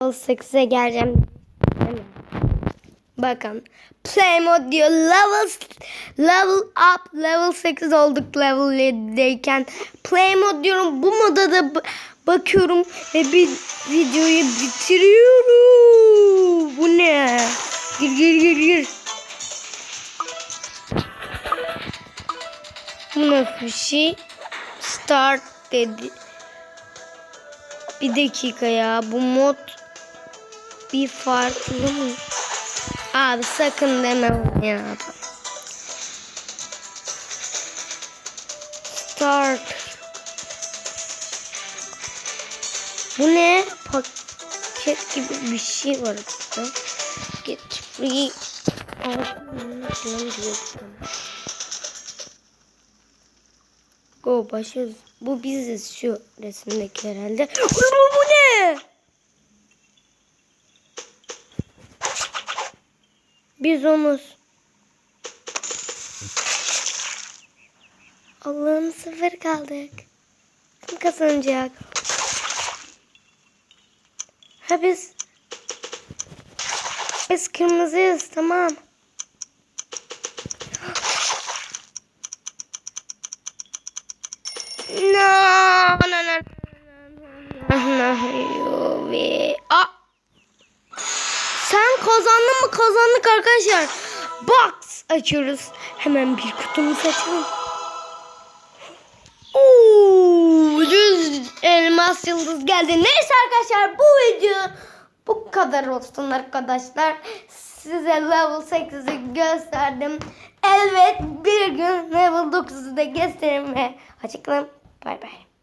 8'e geleceğim. Bakın. Play mode diyor. Level level up level 8 olduk level 7'deyken. Play mode diyorum. Bu moda da bakıyorum ve bir videoyu bitiriyorum. Bu ne? Gir gir gir gir. Bu nasıl bir şey? Start dedi. Bir dakika ya. Bu mod bir farklı mı? Abi sakın deme ya. Start. Bu ne? Paket gibi bir şey var burada. Get free. Go başlıyoruz. Bu biziz şu resimdeki herhalde. Bu, bu ne? Biz onuz. Allah'ım sıfır kaldık. Kim kazanacak? Ha biz biz kırmızıyız tamam. No, no, no, no, no, no, no. Aa! Sen kazandın mı? Kazandık arkadaşlar. Box açıyoruz. Hemen bir kutumuzu açalım. Oo, düz elmas yıldız geldi. Neyse arkadaşlar bu video bu kadar olsun arkadaşlar. Size level 8'i gösterdim. Elbet bir gün level 9'u da gösteririm ve açıklayayım. Bay bay.